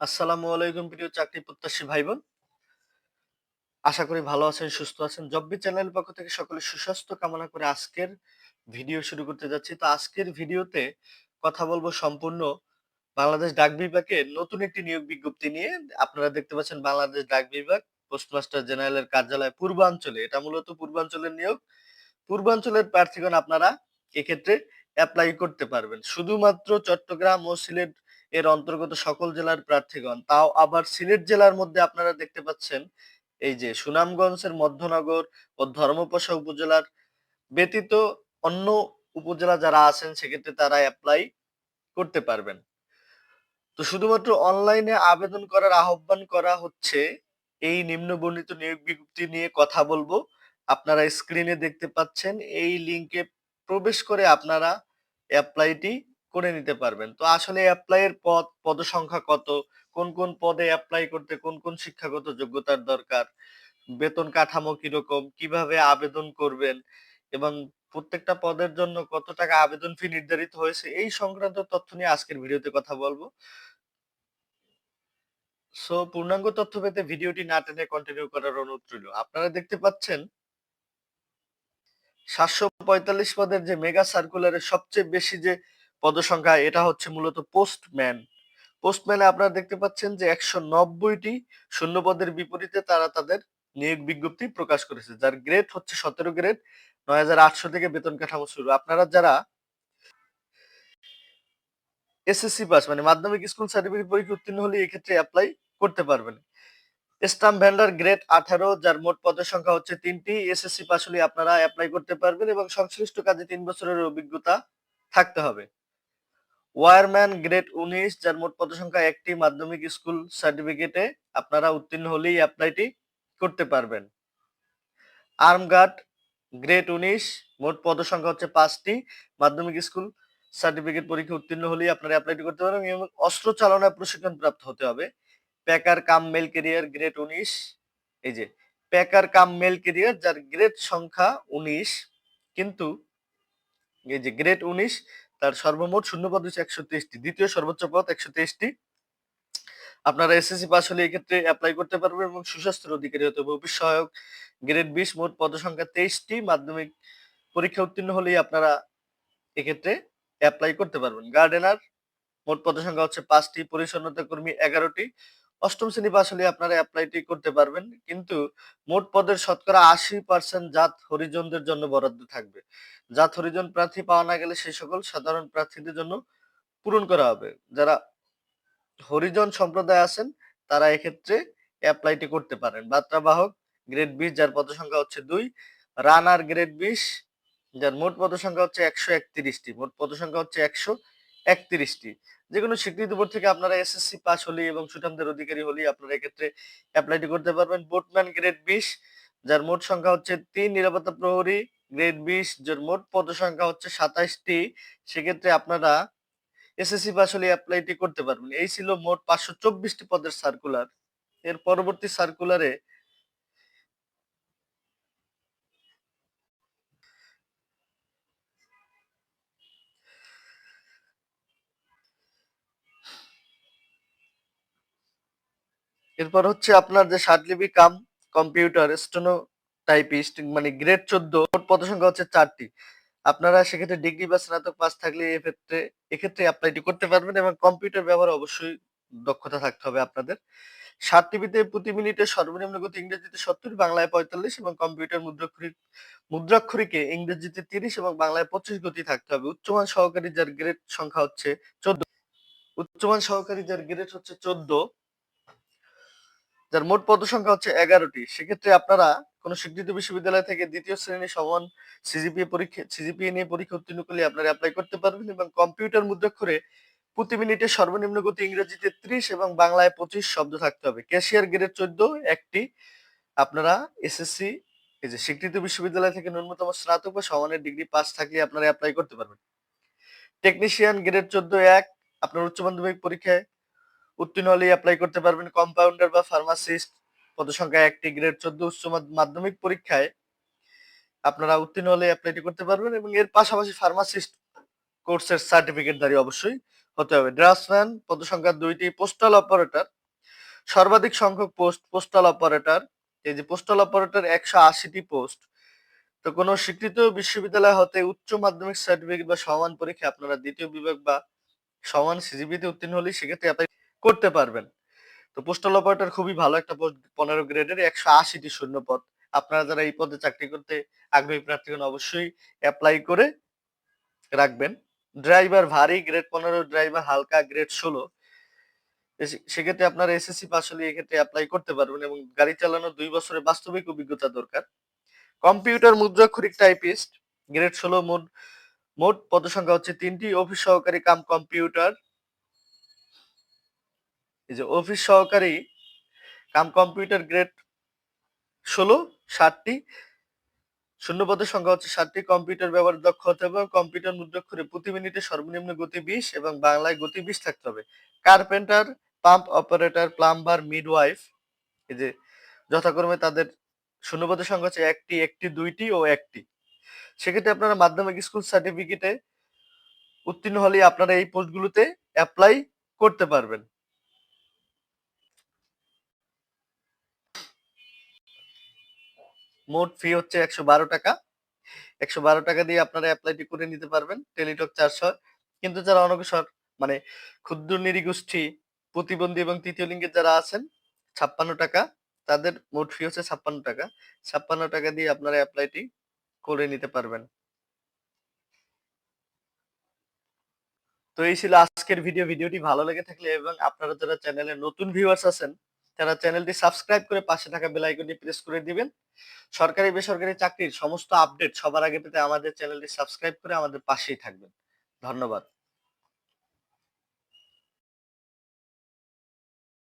আসসালামু আলাইকুম প্রিয় চাকরি প্রত্যাশী ভাই বোন আশা করি ভালো আছেন, সুস্থ আছেন। জব্বি চ্যানেল পক্ষ থেকে সকলে সুস্বাস্থ্য কামনা করে আজকের ভিডিও শুরু করতে যাচ্ছি। তো আজকের ভিডিওতে কথা বলব সম্পূর্ণ বাংলাদেশ ডাক বিভাগের নতুন একটি নিয়োগ বিজ্ঞপ্তি নিয়ে। আপনারা দেখতে পাচ্ছেন বাংলাদেশ ডাক বিভাগ পোস্টমাস্টার জেনারেলের কার্যালয় পূর্বাঞ্চলে। এটা মূলত পূর্বাঞ্চলের নিয়োগ। পূর্বাঞ্চলের প্রার্থীগণ আপনারা এক্ষেত্রে অ্যাপ্লাই করতে পারবেন। শুধুমাত্র চট্টগ্রাম ও সিলেট এর অন্তর্গত সকল জেলার প্রার্থীগণ। তাও আবার সিলেট জেলার মধ্যে আপনারা দেখতে পাচ্ছেন, এই যে সুনামগঞ্জের মধ্যনগর ও ধর্মপাশা উপজেলার ব্যতীত অন্য উপজেলা যারা আছেন, সেক্ষেত্রে তারা অ্যাপ্লাই করতে পারবেন। তো শুধুমাত্র অনলাইনে আবেদন করার আহ্বান করা হচ্ছে, এই নিম্ন বর্ণিত নিয়োগ বিজ্ঞপ্তি নিয়ে কথা বলব। আপনারা স্ক্রিনে দেখতে পাচ্ছেন, এই লিংকে প্রবেশ করে আপনারা অ্যাপ্লাইটি করে নিতে পারবেন। তো আসলে অ্যাপ্লাইয়ের পদ পদ সংখ্যা কত, কোন কোন পদে অ্যাপ্লাই করতে কোন কোন শিক্ষাগত যোগ্যতার দরকার, বেতন কাঠামো কীরকম, কীভাবে আবেদন করবেন এবং প্রত্যেকটা পদের জন্য কত টাকা আবেদন ফি নির্ধারিত হয়েছে, এই সংক্রান্ত তথ্য নিয়ে আজকের ভিডিওতে কথা বলব। সো পূর্ণাঙ্গ তথ্য পেতে ভিডিওটি না টেনে কন্টিনিউ করার অনুরোধ রইল। আপনারা দেখতে পাচ্ছেন, সাতশো পঁয়তাল্লিশ পদের যে মেগা সার্কুলারের সবচেয়ে বেশি যে পদসংখ্যা, এটা হচ্ছে মূলত পোস্টম্যান পোস্টম্যানে আপনারা দেখতে পাচ্ছেন যে একশো নব্বইটি শূন্য পদের বিপরীতে তারা তাদের নিয়োগ বিজ্ঞপ্তি প্রকাশ করেছে, যার গ্রেড হচ্ছে সতেরো গ্রেড নয় হাজার আটশো থেকে বেতন কাঠামো শুরু। আপনারা যারা এসএসসি পাস মানে মাধ্যমিক স্কুল সার্টিফিকেট পরীক্ষা উত্তীর্ণ হলে এক্ষেত্রে অ্যাপ্লাই করতে পারবেন। স্টাম্প ভেন্ডার গ্রেড আঠারো, যার মোট পদের সংখ্যা হচ্ছে তিনটি এসএসসি পাস হলে আপনারা অ্যাপ্লাই করতে পারবেন এবং সংশ্লিষ্ট কাজে তিন বছরের অভিজ্ঞতা থাকতে হবে। ওয়ারম্যান গ্রেড উনিশ, যার মোট পদ সংখ্যা একটি, মাধ্যমিক স্কুল সার্টিফিকেটে আপনারা উত্তীর্ণ হলেই অ্যাপ্লাইটি করতে পারবেন। আর্মগার্ড গ্রেড উনিশ, মোট পদ সংখ্যা হচ্ছে পাঁচটি, মাধ্যমিক স্কুল সার্টিফিকেট পরীক্ষা উত্তীর্ণ হলেই আপনারা অ্যাপ্লাইটি করতে পারবেন এবং অস্ত্র চালনায় প্রশিক্ষণ প্রাপ্ত হতে হবে। Packer cum mail carrier grade উনিশ, এই যে, প্যাকার কাম মেল কেরিয়ার যার গ্রেড সংখ্যা উনিশ, কিন্তু এই যে গ্রেড উনিশ তার সর্বমোট শূন্য পদ হচ্ছে একশো তেইশটি। দ্বিতীয় সর্বোচ্চ পদ একশো তেইশটি। আপনারা এসএসসি পাস হলে এক্ষেত্রে অ্যাপ্লাই করতে পারবেন এবং সুস্বাস্থ্যের অধিকারী হতে হবে। সহায়ক গ্রেড বিশ, মোট পদ সংখ্যা তেইশটি। মাধ্যমিক পরীক্ষা উত্তীর্ণ হলেই আপনারা এক্ষেত্রে অ্যাপ্লাই করতে পারবেন। গার্ডেনার মোট পদ সংখ্যা হচ্ছে পাঁচটি। পরিচ্ছন্নতা কর্মী এগারোটি। অষ্টম শ্রেণি পাস হলে আপনারা অ্যাপ্লাইটি করতে পারবেন। কিন্তু মোট পদের শতকরা আশি পার্সেন্ট জাত হরিজনদের জন্য বরাদ্দ থাকবে। জাত হরিজন প্রার্থী পাওয়া না গেলে সেই সকল সাধারণ প্রার্থীদের জন্য পূরণ করা হবে। যারা হরিজন সম্প্রদায় আছেন, তারা এক্ষেত্রে অ্যাপ্লাইটি করতে পারেন। বার্তাবাহক গ্রেড বিশ, যার পদ সংখ্যা হচ্ছে দুই রানার গ্রেড বিশ, যার মোট পদ সংখ্যা হচ্ছে একশো একত্রিশটি, মোট পদ সংখ্যা হচ্ছে একশো একত্রিশটি। যে কোনো স্বীকৃতি বোর্ড থেকে আপনারা এসএসসি পাস হলে এবং সুঠামদের অধিকারী হলে আপনারা এক্ষেত্রে অ্যাপ্লাইটি করতে পারবেন। বোটম্যান গ্রেড বিশ, যার মোট সংখ্যা হচ্ছে তিন, নিরাপত্তা প্রহরী গ্রেড বিশ মোট পদ সংখ্যা হচ্ছে সাতাইশটি, সেক্ষেত্রে আপনারা এসএসসি পাস হলে অ্যাপ্লাইটি করতে পারবেন। এই ছিল মোট পাঁচশো চব্বিশটি পদের সার্কুলার এর পরবর্তী সার্কুলারে এরপর হচ্ছে আপনার যে সার্টলিপি কাম কম্পিউটার স্টেনো টাইপিস্ট মানে গ্রেড চোদ্দ পদ সংখ্যা হচ্ছে চারটি। আপনারা সেক্ষেত্রে ডিগ্রি বা স্নাতক পাস থাকলে এক্ষেত্রে এক্ষেত্রে অ্যাপ্লাইটি করতে পারবেন এবং কম্পিউটার ব্যবহার অবশ্যই দক্ষতা থাকতে হবে আপনাদের। ষাট টিভিতে প্রতি মিনিটে সর্বনিম্ন গতি ইংরেজিতে সত্তর, বাংলায় পঁয়তাল্লিশ এবং কম্পিউটার মুদ্রাক্ষরিক, মুদ্রাক্ষরিকে ইংরেজিতে তিরিশ এবং বাংলায় পঁচিশ গতি থাকতে হবে। উচ্চমান সহকারী যার গ্রেড সংখ্যা হচ্ছে চোদ্দ, উচ্চমান সহকারী যার গ্রেড হচ্ছে চোদ্দ যার মোট পদ সংখ্যা হচ্ছে এগারোটি। সেক্ষেত্রে আপনারা কোন স্বীকৃত বিশ্ববিদ্যালয় থেকে দ্বিতীয় শ্রেণি সমান সিজিপিএ পরীক্ষা সিজিপিএ নিয়ে পরীক্ষা উত্তীর্ণ করলে আপনারা অ্যাপ্লাই করতে পারবেন এবং কম্পিউটার মুদ্রাক্ষরে প্রতি মিনিটে সর্বনিম্ন গতি ইংরেজিতে ত্রিশ এবং বাংলায় পঁচিশ শব্দ থাকতে হবে। ক্যাশিয়ার গ্রেড চোদ্দ, একটি। আপনারা এসএসসি এই যে স্বীকৃত বিশ্ববিদ্যালয় থেকে ন্যূনতম স্নাতক বা সমানের ডিগ্রি পাস থাকলে আপনারা অ্যাপ্লাই করতে পারবেন। টেকনিশিয়ান গ্রেড চোদ্দ, এক। আপনার উচ্চ মাধ্যমিক পরীক্ষায় উত্তীর্ণ হলেই অ্যাপ্লাই করতে পারবেন কম্পাউন্ডার বা ফার্মাসিস্ট পদসংখ্যা একটি গ্রেড চোদ্দ উচ্চ মাধ্যমিক পরীক্ষায় আপনারা উত্তীর্ণ হলে অ্যাপ্লাইটি করতে পারবেন এবং এর পাশাপাশি ফার্মাসিস্ট কোর্সের সার্টিফিকেট দাঁড়িয়ে অবশ্যই হতে হবে। ড্রাফটসম্যান পদ সংখ্যা দুইটি পোস্টাল অপারেটর সর্বাধিক সংখ্যক পোস্ট পোস্টাল অপারেটর এই যে পোস্টাল অপারেটর একশো আশিটি পোস্ট তো কোনো স্বীকৃত বিশ্ববিদ্যালয় হতে উচ্চ মাধ্যমিক সার্টিফিকেট বা সমান পরীক্ষা আপনারা দ্বিতীয় বিভাগ বা সমান সিজিবিতে উত্তীর্ণ হলে সেক্ষেত্রে করতে পারবেন। তো পোস্টাল অপারেটর খুবই ভালো একটা পোস্ট পনেরো গ্রেডের একশো আশিটি শূন্য পদ। আপনারা যারা এই পদে চাকরি করতে আগ্রহী প্রার্থীগণ অবশ্যই অ্যাপ্লাই করে রাখবেন। ড্রাইভার ভারী গ্রেড পনেরো ড্রাইভার হালকা গ্রেড ষোলো। সেক্ষেত্রে আপনার এসএসসি পাস হলে এক্ষেত্রে অ্যাপ্লাই করতে পারবেন এবং গাড়ি চালানোর দুই বছরের বাস্তবিক অভিজ্ঞতা দরকার। কম্পিউটার মুদ্রাক্ষরিক টাইপিস্ট গ্রেড ষোলো মোট মোট পদসংখ্যা হচ্ছে তিনটি। অফিস সহকারী কাম কম্পিউটার এই যে অফিস সহকারী কাম কম্পিউটার গ্রেড ষোলো ষাটটি শূন্য পদের সংখ্যা হচ্ছে ষাটটি কম্পিউটার ব্যবহার দক্ষ হতে হবে কম্পিউটার মুদ্রাক্ষরে প্রতি মিনিটে সর্বনিম্ন গতি বিশ এবং বাংলায় গতি বিশ থাকতে হবে। Carpenter, pump operator, plumber, midwife এই যে যথাক্রমে তাদের শূন্যপদের সংখ্যা হচ্ছে একটি একটি, দুইটি ও একটি। সেক্ষেত্রে আপনারা মাধ্যমিক স্কুল সার্টিফিকেটে উত্তীর্ণ হলে আপনারা এই পোস্টগুলোতে অ্যাপ্লাই করতে পারবেন। মোট ফি হচ্ছে একশো বারো টাকা। একশো বারো টাকা দিয়ে আপনারা অ্যাপ্লাইটি করে নিতে পারবেন টেলিটক চারশো। কিন্তু যারা অনগ্রসর মানে ক্ষুদ্র নিরীগোষ্ঠী, প্রতিবন্ধী এবং তৃতীয় লিঙ্গের যারা আছেন, ছাপ্পান্ন টাকা, তাদের মোট ফি হচ্ছে ছাপ্পান্ন টাকা। ছাপ্পান্ন টাকা দিয়ে আপনারা অ্যাপ্লাইটি করে নিতে পারবেন। তো এই ছিল আজকের ভিডিও ভিডিওটি ভালো লেগে থাকলে এবং আপনারা যারা চ্যানেলে নতুন ভিউয়ার্স আছেন তারা চ্যানেলটি সাবস্ক্রাইব করে পাশে থাকা বেল আইকনটি প্রেস করে দিবেন। সরকারি, বেসরকারি চাকরির সমস্ত আপডেট সবার আগে পেতে আমাদের চ্যানেলটি সাবস্ক্রাইব করে আমাদের পাশেই থাকবেন। ধন্যবাদ।